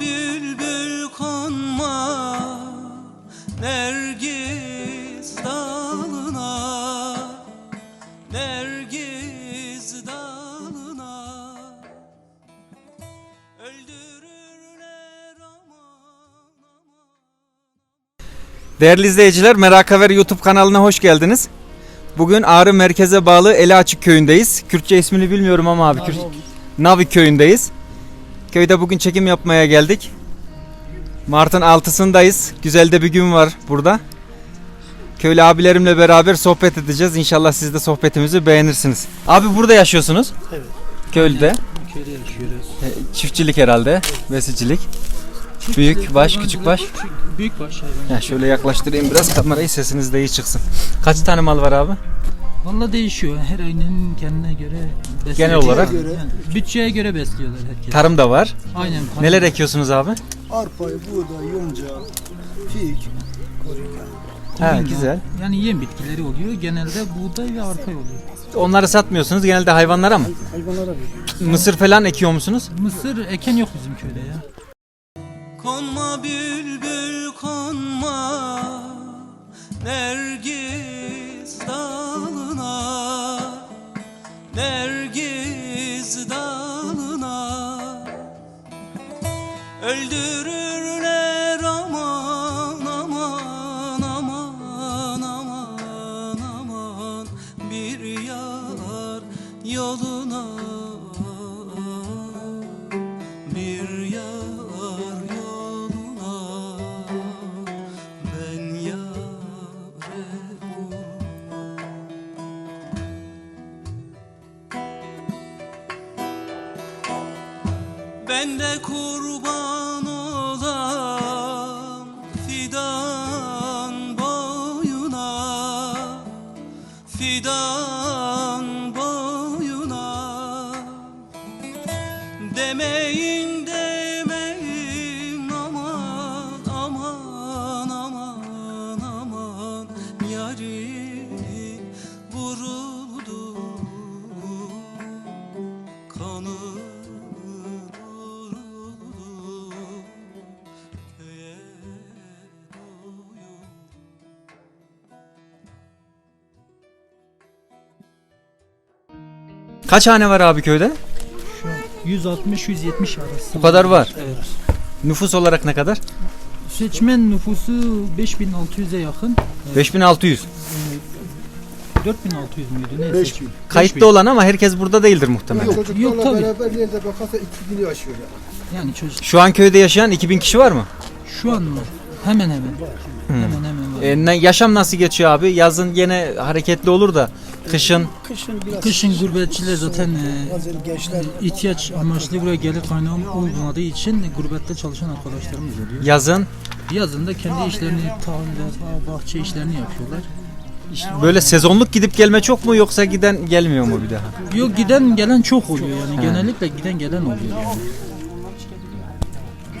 Bülbül konma Nergis dalına Nergis dalına Öldürürler aman aman Değerli izleyiciler Merak Haber YouTube kanalına hoş geldiniz. Bugün Ağrı merkeze bağlı Eli Açık köyündeyiz. Kürtçe ismini bilmiyorum ama abi Kürt... Navi köyündeyiz. Köyde bugün çekim yapmaya geldik. Mart'ın 6'sındayız. Güzel de bir gün var burada. Köylü abilerimle beraber sohbet edeceğiz. İnşallah siz de sohbetimizi beğenirsiniz. Abi burada yaşıyorsunuz. Evet. Köylüde. Köyde yaşıyoruz. E, Çiftçilik herhalde. Besicilik. Büyük baş, küçük baş. Büyük baş hayvan. Ya şöyle yaklaştırayım biraz kamerayı sesiniz de iyi çıksın. Kaç tane mal var abi? Valla değişiyor. Her ailenin kendine göre besliyor. Genel olarak? Yani bütçeye göre besliyorlar herkes. Tarım da var. Aynen. Neler ekiyorsunuz abi? Arpa, buğday, yonca, fik, Ha Koyun, güzel. Yani yem bitkileri oluyor. Genelde buğday ve arpa oluyor. Onları satmıyorsunuz genelde hayvanlara mı? hayvanlara veriyor. Mısır falan ekiyor musunuz? Mısır eken yok bizim köyde ya. Konma bülbül konma Nergis yoluna bir yar yoluna ben yâre Ben de kurban olam fidan boyuna Fidan Demeyin demeyin. Aman aman aman aman. Yari vuruldu. Kanı Kaç hane var abi köyde? Şu an 160-170 arası. Bu kadar var. Evet. Nüfus olarak ne kadar? Seçmen nüfusu 5600'e yakın. 5600. 4600 müydü? Neyse. 5000. Kayıtlı olan ama herkes burada değildir muhtemelen. Yok, çocuklarla Yok, tabii. beraber nerede bakarsa 2000'i aşıyor yani. Yani çocuk Şu an köyde yaşayan 2000 kişi var mı? şu an mı? Hemen hemen. Hemen hemen var. E, ne- yaşam nasıl geçiyor abi? Yazın gene hareketli olur da kışın Kışın biraz Kışın gurbetçiler zaten e, gençler ihtiyaç amaçlı buraya gelir kaynağı olmadığı için gurbette çalışan arkadaşlarımız oluyor. yazın Yazın da kendi işlerini, tarla, bahçe işlerini yapıyorlar. böyle sezonluk gidip gelme çok mu yoksa giden gelmiyor mu bir daha? Yok giden gelen çok oluyor yani genellikle giden gelen oluyor yani.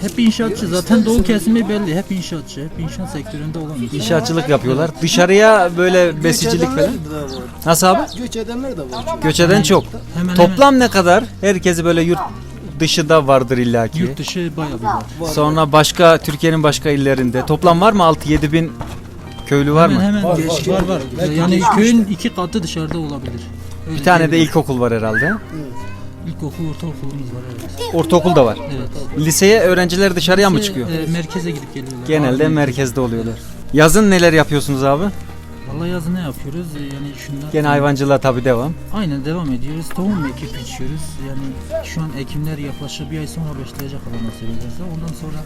Hep inşaatçı zaten doğu kesimi belli hep inşaatçı hep inşaat sektöründe olan insanlar. İnşaatçılık yapıyorlar. Dışarıya böyle besicilik falan. de var. Nasıl abi? Göç edenler de var. Göç eden çok. Hemen Toplam ne kadar? Herkesi böyle yurt dışı da vardır illaki. yurt dışı bayağı bir var. Sonra başka Türkiye'nin başka illerinde. Toplam var mı 6-7 bin köylü var hemen mı? hemen Var, var var. var. Yani köyün iki katı dışarıda olabilir. Öyle Bir tane de diyebilirim. ilkokul var herhalde. İlkokul ortaokulumuz var evet. Ortaokul da var. Evet. Liseye öğrenciler dışarıya mı çıkıyor? e, merkeze gidip geliyorlar. Genelde Abi, merkezde oluyorlar. Yazın neler yapıyorsunuz abi? Vallahi yazın ne yapıyoruz? E, Yani şundan Gene hayvancılığa tabi devam. Aynen devam ediyoruz. Tohum ekip biçiyoruz. Yani şu an ekimler yaklaşık bir ay sonra başlayacak Allah nasip. Ondan sonra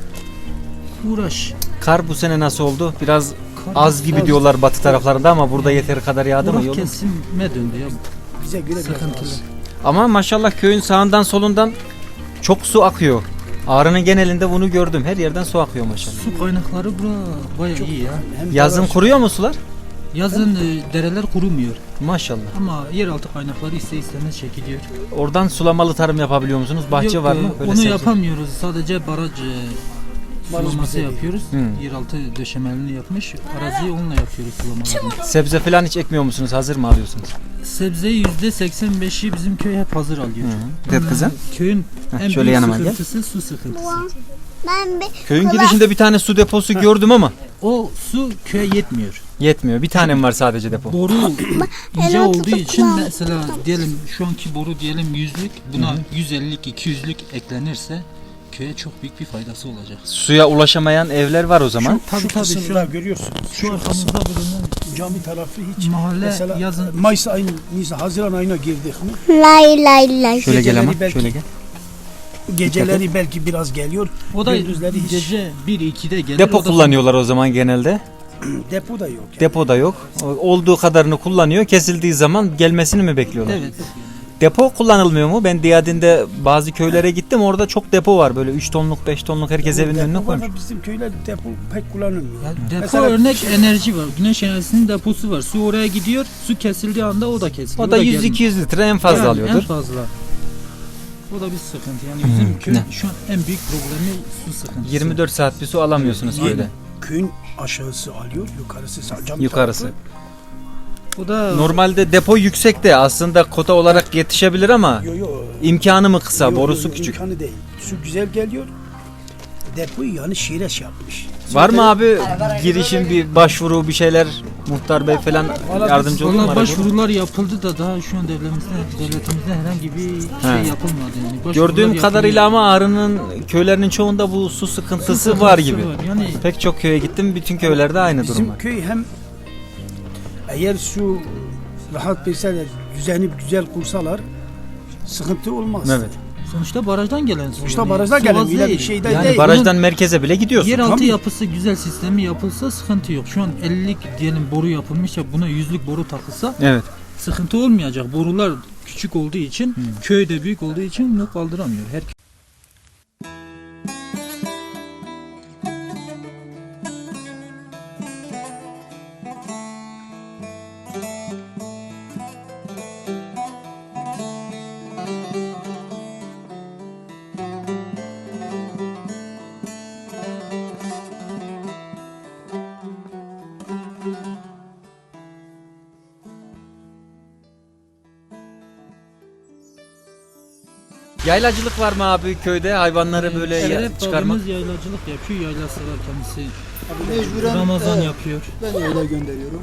uğraş. Kar bu sene nasıl oldu? Biraz Kar- az gibi diyorlar batı taraflarında ama burada yeteri kadar yağdı mı? Kurak Yolu? kesime döndü ya. Bize göre biraz Sıkıntılı. az. Ama maşallah köyün sağından solundan çok su akıyor. Ağrı'nın genelinde bunu gördüm. Her yerden su akıyor maşallah. Su kaynakları bura bayağı iyi ya. Hem Yazın kuruyor mu sular? Yazın e, dereler kurumuyor. Maşallah. Ama yeraltı kaynakları iste istemez çekiliyor. Oradan sulamalı tarım yapabiliyor musunuz? Bahçe Yok, var e, mı? Böyle onu sebze- yapamıyoruz. Sadece baraj e, sulaması yapıyoruz. Hı. Yeraltı döşemelerini yapmış. Araziyi onunla yapıyoruz sulamalarını. Sebze falan hiç ekmiyor musunuz? Hazır mı alıyorsunuz? Sebzeyi %85'i bizim köy hep hazır alıyor. Hı. Dert kızım. Köyün Heh, en şöyle büyük yanıma gel. sıkıntısı su sıkıntısı. Ben bir Köyün girişinde bir tane su deposu gördüm ama O su köye yetmiyor. yetmiyor. Bir tanem var sadece depo. Boru ince olduğu için mesela diyelim şu anki boru diyelim yüzlük buna 150'lik 200'lük eklenirse köye çok büyük bir faydası olacak. Suya ulaşamayan evler var o zaman. Tabii Şu tabii şu, kısımda an- görüyorsunuz. şu arkamızda bulunan Cami tarafı hiç. mahalle Mesela yazın Mayıs ayının, Nisan, Haziran ayına girdik mi? lay lay lay. Şöyle gel ama. Belki- Şöyle gel. Geceleri belki biraz geliyor. o da gündüzleri hiç- gece 1-2'de gelir. Depo kullanıyorlar o zaman genelde. Depo da yok. Yani. Depo da yok. Olduğu kadarını kullanıyor. Kesildiği zaman gelmesini mi bekliyorlar? Evet. Depo kullanılmıyor mu? Ben Diyadin'de bazı köylere gittim. Orada çok depo var. Böyle 3 tonluk 5 tonluk herkes evinin önüne koymuş. da Bizim köyler depo pek kullanılmıyor. Ya depo Mesela- örnek enerji var. Güneş enerjisinin deposu var. Su oraya gidiyor. Su kesildiği anda o da kesiliyor. O da gelmiyor. 100-200 litre en fazla Yani alıyordur. En fazla. O da bir sıkıntı. Yani bizim Hmm, köyün ne? şu an en büyük problemi su sıkıntısı. 24 saat bir su alamıyorsunuz köyde. Köyün aşağısı alıyor, yukarısı cami Yukarısı. tarafı. O da Normalde depo yüksek de aslında kota olarak yetişebilir ama Yo, yo, imkanı mı kısa, yo, yo, borusu yo, küçük. imkanı değil. Su güzel geliyor. Depoyu yani şireş yapmış. Var mı abi girişin bir başvuru bir şeyler muhtar bey falan yardımcı olur mu? Valla başvurular yapıldı da daha şu an devletimizde, devletimizde herhangi bir şey He. yapılmadı. Yani Başvurular Gördüğüm yapılıyor. kadarıyla ama Ağrı'nın köylerinin çoğunda bu su sıkıntısı Sıkıntısı var gibi. Yani Pek çok köye gittim bütün köylerde aynı durum Bizim var. köy hem eğer su rahat bilseler, düzenip güzel kursalar sıkıntı olmaz. Evet. sonuçta barajdan gelen su. Sonuçta yani. barajdan gelen az öyle bir değil. şey de Yani değil. barajdan merkeze bile gidiyorsun. Yeraltı Tabii. yapısı güzel sistemi yapılsa sıkıntı yok. Şu an 50'lik diyelim boru yapılmış ya buna 100'lük boru takılsa Evet. sıkıntı olmayacak. Borular küçük olduğu için, köyde büyük olduğu için bunu kaldıramıyor. Her Yaylacılık var mı abi köyde? Hayvanları böyle ya- Şeref çıkarmak. babamız yaylacılık yapıyor. Yaylası var kendisi. Mecburen Ramazan evet, yapıyor. ben yayla gönderiyorum.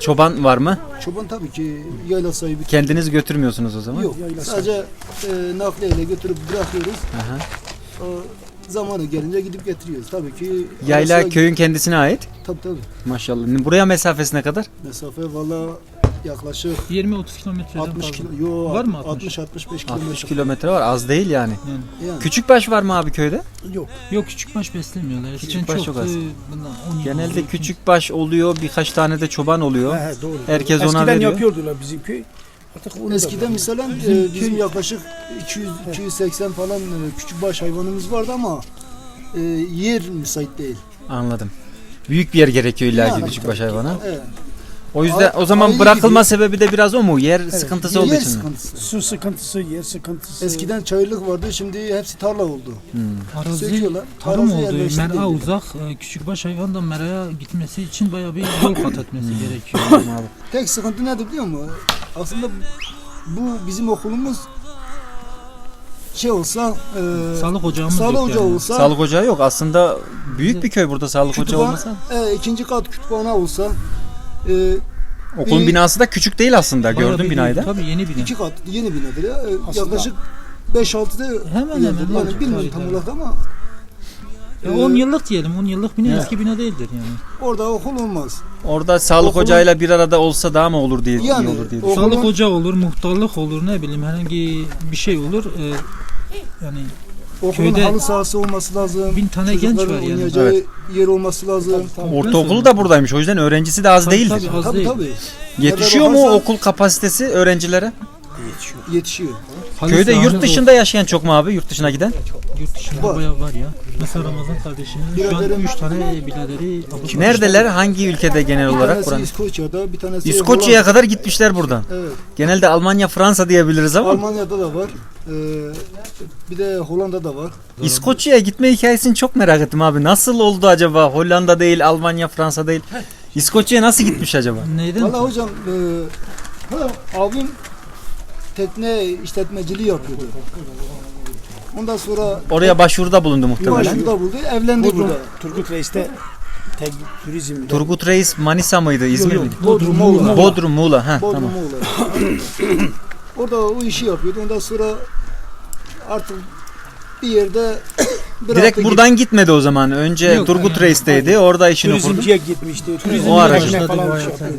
Çoban var mı? Çoban tabii ki yayla sahibi Kendiniz götürmüyorsunuz o zaman. yok. Yayla Sadece e, nakliyeyle götürüp bırakıyoruz. Aha. O zamanı gelince gidip getiriyoruz. Tabii ki Yayla arasına- köyün kendisine ait. Tabii tabii. Maşallah. Buraya mesafesi ne kadar? Mesafe valla yaklaşık 20-30 kilometreden 60 fazla. kilo. Yo, Var mı 60? 60 65 kilometre. 60 kilometre var. Az değil yani. Yani. Yani. Küçükbaş var mı abi köyde? Yok. Yok küçükbaş beslemiyorlar. Küçükbaş çok çok az. e, bundan 10 yıl Genelde oldu. küçükbaş oluyor. Birkaç tane de çoban oluyor. He, he, doğru. Herkes ona Eskiden veriyor. yapıyordular bizim köy. Artık onu da Eskiden mesela e, bizim yaklaşık 200 280 falan e, küçük baş hayvanımız vardı ama e, yer müsait değil. Anladım. Büyük bir yer gerekiyor illa ki Yani küçükbaş tabii. hayvana. Evet. O yüzden o zaman aile bırakılma gidiyor. sebebi de biraz o mu? Yer sıkıntısı olduğu yer için mi? sıkıntısı. su sıkıntısı, yer sıkıntısı. Eskiden çayırlık vardı şimdi hepsi tarla oldu. Arazi Söküyorlar. tarım arazi oldu. yerleştirildi. Mera uzak. e, Küçükbaş hayvan da meraya gitmesi için bayağı bir yol kat etmesi gerekiyor. Tek sıkıntı nedir biliyor musun? Aslında bu bizim okulumuz şey olsa e, Sağlık ocağımız sağlık yok ocağı yani. olsa Sağlık ocağı yok. Aslında büyük bir köy burada sağlık ocağı kütüphane, olmasa. e, ikinci kat kütüphane olsa e, Okulun Bir- binası da küçük değil aslında. Gördüm binayı da. Tabii yeni bina. iki kat yeni binadır ya. E, Aslında- yaklaşık 5-6'da Hemen hemen, yani evet, bilmiyorum tabii, tam tabii. olarak ama Ya e, 10 yıllık diyelim. 10 yıllık bina Evet. eski bina değildir yani. orada okul olmaz. Orada sağlık Okulun- ocağıyla bir arada olsa daha mı olur diye Yani, iyi olur diye. o-. Okulun- Sağlık ocağı olur, muhtarlık olur, ne bileyim herhangi bir şey olur. E, yani Okulun Köyde halı sahası olması lazım. bin tane genç var yani. oynayacağı Evet. yer olması lazım. Ortaokulu da buradaymış. O yüzden öğrencisi de az Tabii, değildir. tabii, az Tabii değil. tabii. Yetişiyor mu bakarsan- okul kapasitesi öğrencilere? Yetişiyor. Halis Köyde yurt o- dışında yaşayan çok mu abi? Yurt dışına giden? Yurt dışında Var. bayağı var ya. Mesela Ramazan kardeşimin şu an Biraderim- 3 tane biraderi Abu Neredeler? Hangi ülkede genel Bir olarak? tanesi Buranın? İskoçya'da, bir tanesi İskoçya'ya Hollanda. kadar gitmişler buradan. Evet. Genelde Almanya, Fransa diyebiliriz ama Almanya'da da var. Ee, bir de Hollanda'da var. İskoçya'ya gitme hikayesini çok merak ettim abi. Nasıl oldu acaba? Hollanda değil, Almanya, Fransa değil. İskoçya'ya nasıl gitmiş acaba? Neyden? Valla hocam e, ha, abim tekne işletmeciliği yapıyordu. Ondan sonra Oraya başvuruda bulundu muhtemelen. başvuruda buldu. Evlendi burada. Turgut Reis'te tek turizmde. Turgut Reis Manisa mıydı? İzmir miydi? Bodrum, Muğla. Bodrum, Muğla. Ha, Bodrum tamam. Muğla. Orada o işi yapıyordu. Ondan sonra artık bir yerde bir Direkt hafta buradan gitmedi o zaman. Önce Yok, Turgut yani, Reis'teydi. Orada işini kurdu. Turizmciye gitmişti. Turizm O ara başına başladı falan şey yapıyordu.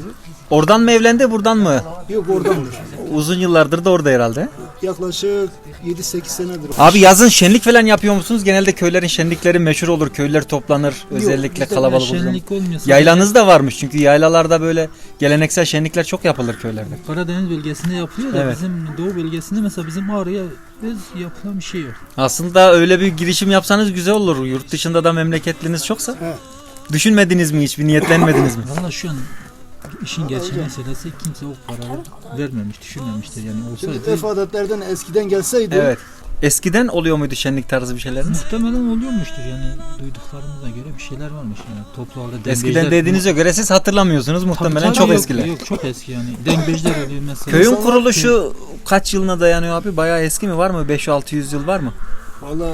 Oradan mı evlendi, buradan mı? Yok oradandır. Uzun yıllardır da orada herhalde. Yaklaşık 7-8 senedir. Abi yazın şenlik falan yapıyor musunuz? Genelde köylerin şenlikleri meşhur olur. Köyler toplanır. Özellikle Bizde kalabalık olur. şenlik olmuyor. Yaylanız da varmış çünkü yaylalarda böyle geleneksel şenlikler çok yapılır köylerde. Karadeniz bölgesinde yapılıyor da Evet. bizim Doğu bölgesinde mesela bizim Ağrı'ya öz yapılan bir şey yok. Aslında öyle bir girişim yapsanız güzel olur. Yurt dışında da memleketliniz çoksa. Evet. Düşünmediniz mi hiç? Bir niyetlenmediniz mi? Valla şu an işin gerçeği meselesi kimse o kararı vermemiş, düşünmemiştir yani Şimdi olsaydı örf adetlerden eskiden gelseydi Evet. Eskiden oluyor muydu şenlik tarzı bir şeyleriniz? muhtemelen oluyormuştur yani duyduklarımıza göre bir şeyler varmış yani toplu halde Eskiden dediğinize göre siz hatırlamıyorsunuz muhtemelen tabii, çok yok, eskiler. Yok çok eski yani dembejler oluyor mesela. Köyün kuruluşu kaç yılına dayanıyor abi? Bayağı eski mi? Var mı? 5-600 yıl var mı? Valla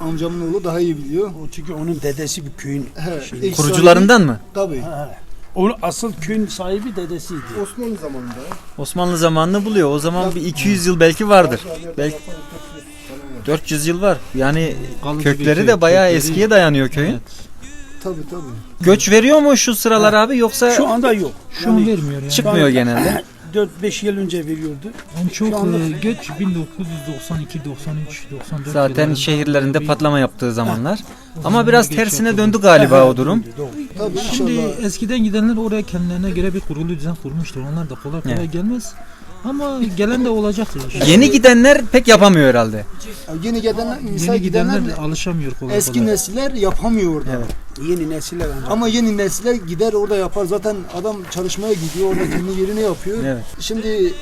amcamın oğlu daha iyi biliyor. O çünkü onun dedesi bir köyün. He, ilk Kurucularından mı? Tabii. Ha, Onu asıl köyün sahibi dedesiydi. Osmanlı zamanında. Osmanlı zamanını buluyor. O zaman bir 200 yıl belki vardır. Belki 400 yıl var. Yani Kalıcı bir kökleri köy, de bayağı kökleri- eskiye dayanıyor köyün. Evet. Tabii tabii. Göç veriyor mu şu sıralar abi yoksa Şu anda yok. Şu an vermiyor yani. çıkmıyor genelde? 4-5 yıl önce veriyordu. En çok e, göç 1992, 93, 94 Zaten yıllarında şehirlerinde bir- patlama yaptığı zamanlar. o Ama biraz tersine yapıldı. döndü galiba o durum. Tabii Şimdi inşallah. eskiden gidenler oraya kendilerine göre bir kurulu düzen kurmuştur. Onlar da kolay kolay Evet. gelmez. Ama gelen de olacaktır. Yeni gidenler pek yapamıyor herhalde. Yeni gidenler, misal Yeni gidenler gidenler de alışamıyor kolay eski kolay. nesiller yapamıyor orada. Evet. Yeni nesiller ancak. Ama yeni nesiller gider orada yapar. Zaten adam çalışmaya gidiyor. Orada kendi yerini yapıyor. Evet. Şimdi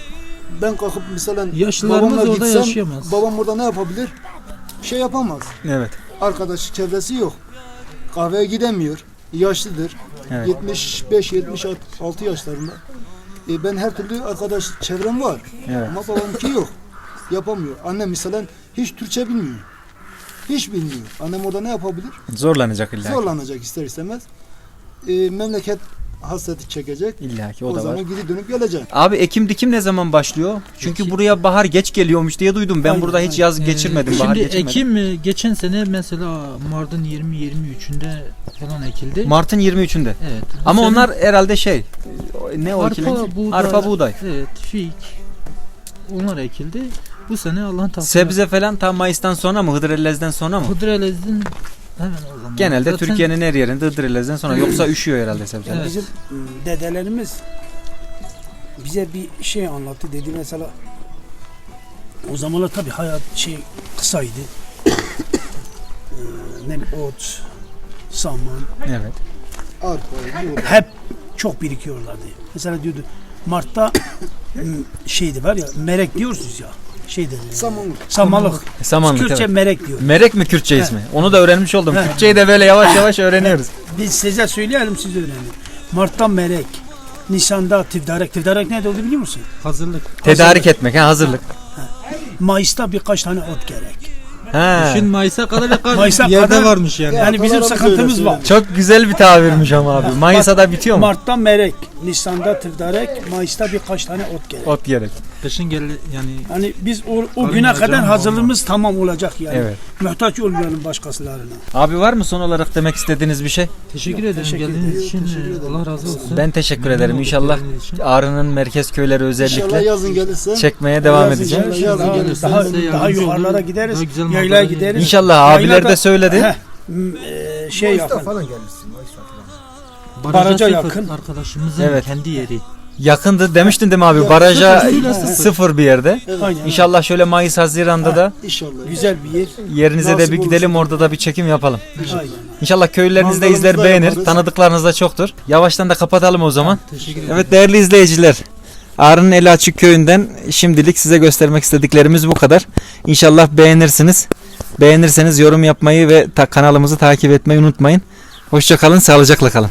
ben kalkıp mesela Yaşlılarımız babamla orada gitsem yaşayamaz. babam orada ne yapabilir? Bir şey yapamaz. Evet. Arkadaşı çevresi yok. Kahveye gidemiyor. Yaşlıdır. Evet. 75-76 yaşlarında. E ben her türlü arkadaş çevrem var. Evet. Ama babamki yok. Yapamıyor. Annem mesela hiç Türkçe bilmiyor. Hiç bilmiyor. Annem orada ne yapabilir? Zorlanacak illa. Zorlanacak ister istemez. E, memleket hasreti çekecek. İlla ki o, O, da zaman var. geri dönüp gelecek. Abi ekim dikim ne zaman başlıyor? Çünkü Ekim- buraya bahar geç geliyormuş diye duydum. Ben Aynen, burada hiç yaz Ee, geçirmedim, bahar Şimdi geçirmedim. Ekim e, geçen sene mesela Mart'ın 20-23'ünde falan ekildi. Mart'ın 23'ünde. evet. Ama sene onlar herhalde şey ne o arpa, ekilen? buğday, Arpa buğday. Evet, fik. Onlar ekildi. Bu sene Allah'ın takdiri. Sebze falan tam Mayıs'tan sonra mı? Hıdrellez'den sonra mı? Hıdrellez'in hemen o zaman. Genelde Zaten Türkiye'nin her yerinde Hıdrellez'den sonra. Yoksa üşüyor herhalde sebzeler. Evet. Bizim ım, dedelerimiz bize bir şey anlattı dedi mesela o zamanlar tabii hayat şey kısaydı. Ee, ne bileyim, ot, saman Evet. Arpa, hep çok birikiyorlardı. Mesela diyordu Mart'ta ım, şeydi var ya merek diyorsunuz ya şeydi. Samanlık. Samanlık. Samanlık Kürtçe evet. merek diyor. Merek mi Kürtçe He. ismi? Onu da öğrenmiş oldum. He. Kürtçeyi de böyle yavaş yavaş öğreniyoruz. Biz size söyleyelim siz öğrenin. Mart'ta merek. Nisan'da tivdarek. Tivdarek ne oldu biliyor musun? hazırlık. Tedarik etmek ha hazırlık. Mayıs'ta birkaç tane ot gerek. Ha. Şimdi Mayıs'a kadar bir Mayıs'a yerde kadar- varmış yani. Yani bizim sıkıntımız var. Çok güzel bir tabirmiş ama abi. Mayıs'a da bitiyor mu? Mart'ta merek, Nisan'da tivdarek, Mayıs'ta birkaç tane ot gerek. Ot gerek. Kışın gel yani Yani biz o, o Karın güne kadar ama hazırlığımız tamam olacak yani. Evet. Muhtaç olmayalım başkasılarına. Abi var mı son olarak demek istediğiniz bir şey? teşekkür ederim teşekkür geldiğiniz ederim. için. E. Allah razı olsun. Ben teşekkür Memnun ederim. olduk İnşallah geldiğiniz için. Ağrı'nın merkez köyleri İnşallah özellikle yazın gelirse. çekmeye devam Yazın edeceğim. yazın Daha, gelirse. daha, size daha yardımcı yukarılara olur. gideriz, Daha güzel yaylaya manzara gideriz. İnşallah abiler Yaylada- de söyledi. Heh, m- e, şey yakın. falan gelirsin. Mayıs falan. Baraja, Baraja yakın yakın. arkadaşımızın Evet. kendi yeri. Yakındı demiştin değil mi abi? Ya, Baraja sıfır, sıfır. sıfır bir yerde. Evet. Aynen. İnşallah şöyle Mayıs Haziran'da da İnşallah. Güzel bir yer. yerinize de Nasip bir olursa. gidelim orada da bir çekim yapalım. Aynen. İnşallah köylüleriniz de Manzaramızı izler beğenir. yaparız. Tanıdıklarınız da çoktur. Yavaştan da kapatalım o zaman. Evet değerli izleyiciler. Ağrı'nın Eli Açık Köyü'nden şimdilik size göstermek istediklerimiz bu kadar. İnşallah beğenirsiniz. Beğenirseniz yorum yapmayı ve ta- kanalımızı takip etmeyi unutmayın. Hoşça kalın, sağlıcakla kalın.